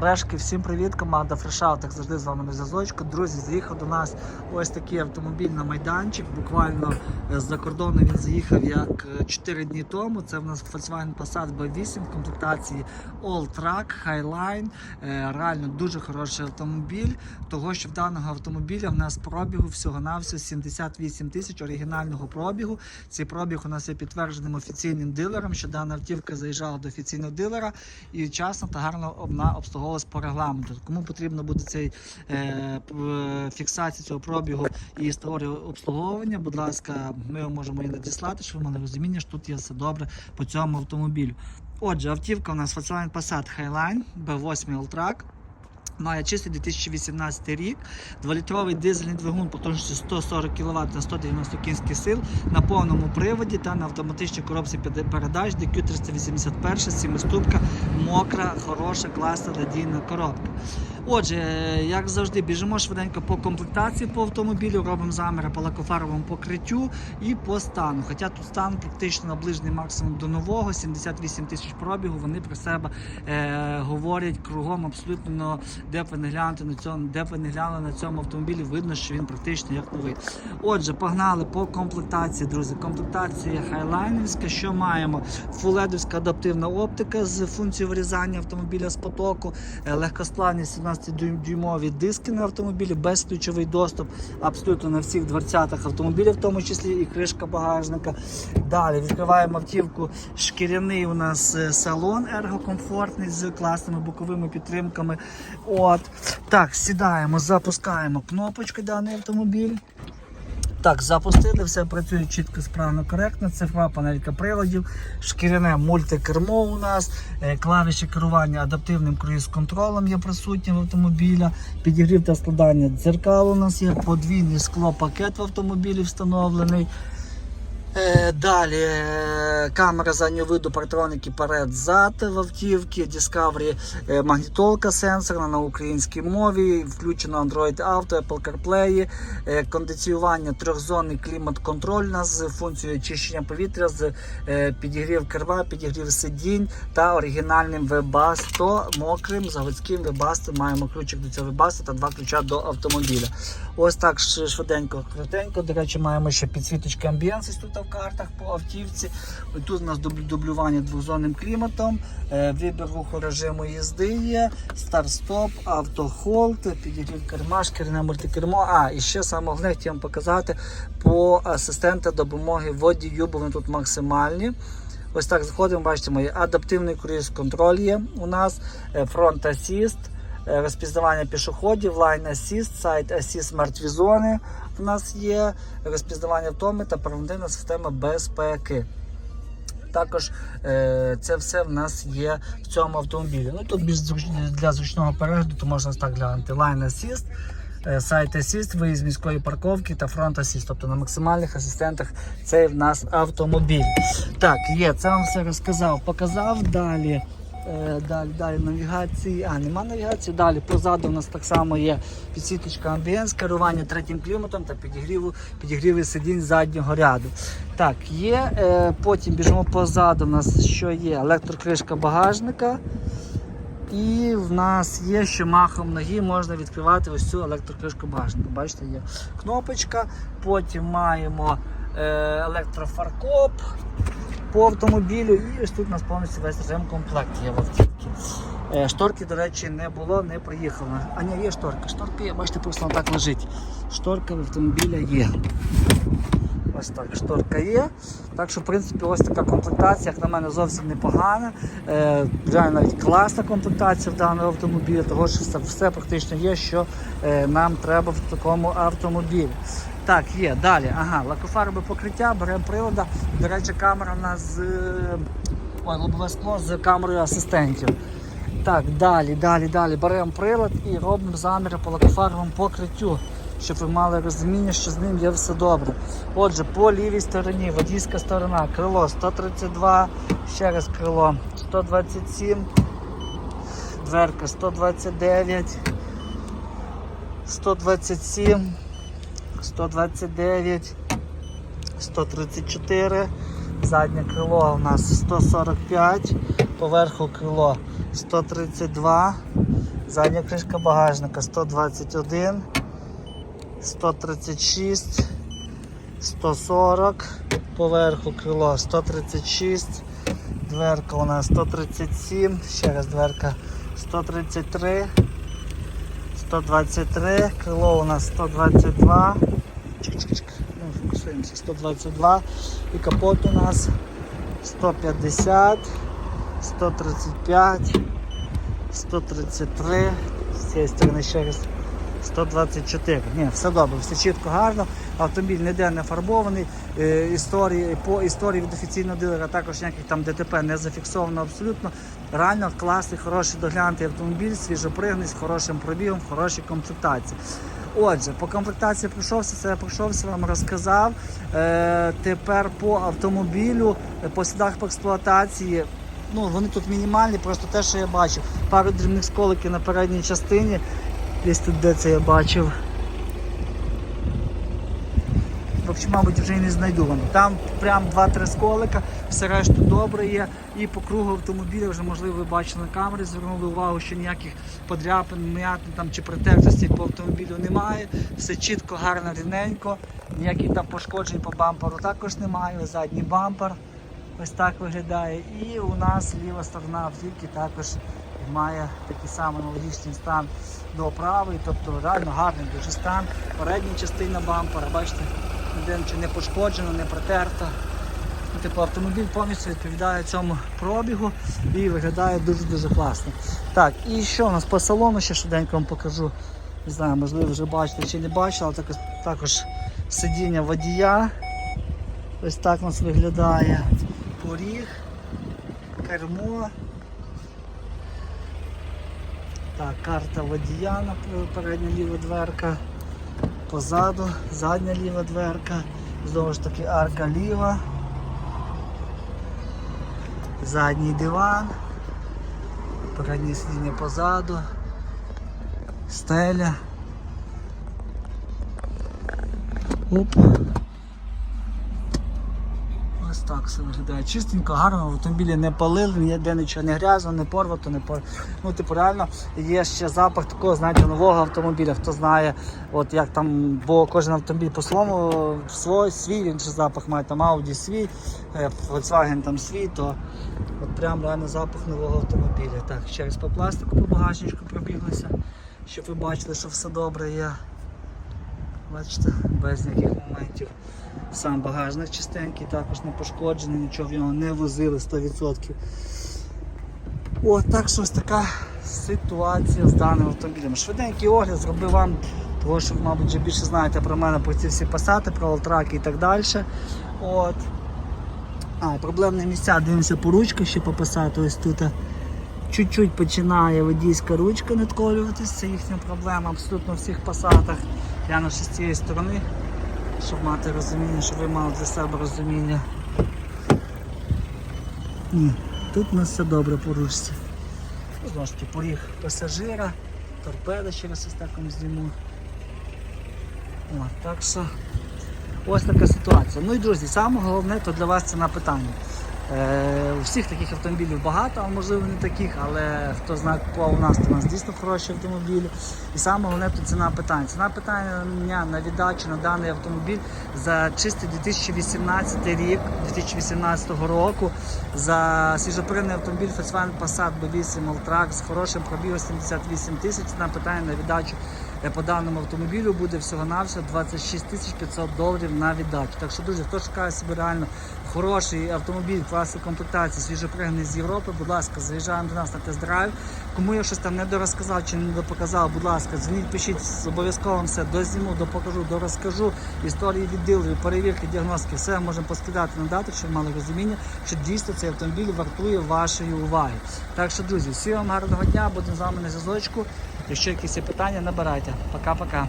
Фрешки, всім привіт, команда Фрешаут, як завжди з вами на зв'язочку. Друзі, заїхав до нас ось такий автомобіль на майданчик. Буквально е, з-за кордону він заїхав як 4 дні тому. Це в нас Volkswagen Passat B8 в комплектації All Track Highline. Е, Реально дуже хороший автомобіль. Того, що в даного автомобіля в нас пробігу всього-навсього 78 тисяч оригінального пробігу. Цей пробіг у нас є підтвердженим офіційним дилером, що дана автівка заїжджала до офіційного дилера і вчасно та гарно вона обслуговувалась по регламенту. Кому потрібно буде цей е, фіксація цього пробігу і історія обслуговування, будь ласка, ми можемо і надіслати, щоб ви мали розуміння, що тут є все добре по цьому автомобілю. Отже, автівка у нас Volkswagen Passat Highline B8 Alltrack. Має чистий 2018 рік, 2-літровий дизельний двигун потужністю 140 кВт на 190 кінських сил на повному приводі та на автоматичній коробці передач DQ381, 7-ступка, мокра, хороша, класна, надійна коробка. Отже, як завжди, біжимо швиденько по комплектації по автомобілю, робимо заміри по лакофаровому покриттю і по стану. Хоча тут стан практично наближений максимум до нового, 78 тисяч пробігу. Вони про себе е, говорять кругом абсолютно, ну, де ви не глянете на цьому, де ви не глянули на цьому автомобілі, видно, що він практично як новий. Отже, погнали по комплектації, друзі. Комплектація хайлайнерська, що маємо? Фуледовська адаптивна оптика з функцією вирізання автомобіля з потоку, е, легкосплавність 15-дюймові диски на автомобілі, безключовий доступ абсолютно на всіх дверцятах автомобіля, в тому числі і кришка багажника. Далі відкриваємо автівку. Шкіряний у нас е, салон ергокомфортний з класними боковими підтримками. От. Так, сідаємо, запускаємо кнопочки даний автомобіль. Так, запустили, все працює чітко, справно, коректно. Цифрова панелька приладів, шкіряне мультикермо у нас, е, клавіші керування адаптивним круїз-контролем є присутні в автомобіля, підігрів та складання дзеркал у нас є, подвійний склопакет в автомобілі встановлений. Е, Далі е, камера заднього виду, партроники перед-зад в автівці, Discovery е, магнітолка сенсорна на українській мові, включено Android Auto, Apple CarPlay, кондиціювання трьохзонний клімат-контроль з функцією очищення повітря, з підігрів керма, підігрів сидінь та оригінальним Webasto, мокрим заводським Webasto. Маємо ключик до цього Webasto та два ключа до автомобіля. Ось так швиденько, коротенько. До речі, маємо ще підсвіточки амбієнс тут картах по автівці. Тут у нас дублювання двохзонним кліматом, е, вибір руху режиму їзди є, старт-стоп, автохолд, підігрів керма, шкіряне мультикермо. А, і ще саме головне хотів вам показати по асистента допомоги водію, бо вони тут максимальні. Ось так заходимо, бачите, мої адаптивний круїз-контроль є у нас, фронт асіст, е, розпізнавання пішоходів, Line Assist, Side Assist мертві зони у нас є, розпізнавання втоми та превентивна система безпеки. Також е, це все в нас є в цьому автомобілі. Ну тут для зручного перегляду, то можна так глянути. Line Assist, е, Side Assist, виїзд міської парковки та Front Assist. Тобто на максимальних асистентах цей в нас автомобіль. Так, є, це вам все розказав, показав далі. Е, Далі, далі навігації. А, нема навігації. Далі позаду у нас так само є підсвіточка амбієнс, керування третім кліматом та підігріву, підігріви сидінь заднього ряду. Так, є. Е, потім біжимо позаду. У нас що є? Електрокришка багажника. І в нас є, що махом ноги можна відкривати ось цю електрокришку багажника. Бачите, є кнопочка. Потім маємо е, електрофаркоп по автомобілю. І ось тут у нас повністю весь ремкомплект є в автівці. Е, Шторки, до речі, не було, не приїхало. А ні, є шторка. Є, бачите, просто так лежить. Шторка в автомобіля є. Ось так, шторка є. Так що, в принципі, ось така комплектація, як на мене, зовсім непогана. Е, реально навіть класна комплектація в даного автомобіля, того що все, все практично є, що е, нам треба в такому автомобілі. Так, є, далі. Ага, лакофарбове покриття, беремо прилада. До речі, камера в нас з е, ой, лобове скло з камерою асистентів. Так, далі, далі, далі. Беремо прилад і робимо заміри по лакофарбовому покриттю, щоб ви мали розуміння, що з ним є все добре. Отже, по лівій стороні водійська сторона, крило 132, ще раз крило 127, дверка 129, 127, 129, 134. Заднє крило у нас 145, поверху крило 132, Задня кришка багажника 121, 136, 140, поверху крило 136, дверка у нас 137, ще раз дверка 133, 123, крило у нас 122. Ну, фокусуємося, 122. І капот у нас 150, 135, 133. З цієї сторони ще раз 124. Ні, все добре, все чітко гарно. Автомобіль ніде не фарбований. Е, історії, по історії від офіційного дилера також ніяких там ДТП не зафіксовано абсолютно. Реально класний, хороший доглянутий автомобіль, свіжопригнаний, з хорошим пробігом, в хорошій комплектації. Отже, по комплектації пройшовся, це пройшовся, вам розказав. Е, тепер по автомобілю, е, по слідах по експлуатації. Ну, вони тут мінімальні, просто те, що я бачив. Пару дрібних сколиків на передній частині. Десь тут де це я бачив. В общем, мабуть, вже і не знайду вам. Там прям 2-3 сколика, все решту добре є. І по кругу автомобіля вже, можливо, ви бачили на камері, звернули увагу, що ніяких подряпин, м'ятин там чи протертостей по автомобілю немає. Все чітко, гарно, рівненько. Ніяких там пошкоджень по бамперу також немає. Задній бампер ось так виглядає. І у нас ліва сторона автівки також має такий самий аналогічний стан до правої, тобто реально гарний дуже стан. Передня частина бампера, бачите, ніде нічого не пошкоджено, не протерто. Ну, Типу автомобіль повністю відповідає цьому пробігу і виглядає дуже-дуже класно. Так, і що у нас по салону ще швиденько вам покажу. Не знаю, можливо вже бачите чи не бачили, але також, також сидіння водія. Ось так у нас виглядає поріг, кермо. Так, карта водія на передня ліва дверка. Позаду, задня ліва дверка, знову ж таки арка ліва, задній диван, переднє сидіння позаду, стеля. Оп. Так все виглядає. Чистенько, гарно, в автомобілі не палили, ніде нічого не грязно, не порвато, не пор... Ну, типу, реально є ще запах такого, знаєте, нового автомобіля. Хто знає, от як там, бо кожен автомобіль по-своєму свій, свій він ще запах має, там Audi свій, е, Volkswagen там свій, то от прям реально запах нового автомобіля. Так, ще раз по пластику, по багажничку пробіглися, щоб ви бачили, що все добре є. Бачите, без ніяких моментів. Сам багажник чистенький, також не пошкоджений, нічого в нього не возили 100%. О, так що ось така ситуація з даним автомобілем. Швиденький огляд зробив вам, того що, мабуть, вже більше знаєте про мене, про ці всі пасати, про алтраки і так далі. От. А, проблемні місця, дивимося по ручках ще по пасату. Ось тут чуть-чуть починає водійська ручка надколюватись, це їхня проблема абсолютно у всіх пасатах. Гляну ще з цієї сторони, щоб мати розуміння, щоб ви мали для себе розуміння. Ні, тут у нас все добре по ручці. Знову ж таки, поріг пасажира, торпеда через ось так вам зніму. О, так що ось така ситуація. Ну і друзі, саме головне то для вас ціна питання. Е, всіх таких автомобілів багато, а можливо не таких, але хто знає, купував у нас, то у нас дійсно хороші автомобілі. І саме головне то ціна питання. Ціна питання на віддачу на даний автомобіль за чистий 2018 рік, 2018 року, за свіжопринний автомобіль Volkswagen Passat B8 Alltrack з хорошим пробігом 78 тисяч. Ціна питання на віддачу е, по даному автомобілю буде всього-навсього 26 тисяч 500 доларів на віддачу. Так що, друзі, хто шукає собі реально хороший автомобіль, класу комплектації, свіжопригнаний з Європи, будь ласка, заїжджаємо до нас на тест-драйв. Кому я щось там не дорозказав чи не допоказав, будь ласка, дзвоніть, пишіть, обов'язково вам все дозніму, допокажу, дорозкажу. Історії від дилерів, перевірки, діагностики, все можемо поскидати на дату, щоб мали розуміння, що дійсно цей автомобіль вартує вашої уваги. Так що, друзі, всім вам гарного дня, будемо з вами на зв'язочку. Якщо якісь є питання, набирайте. Пока-пока.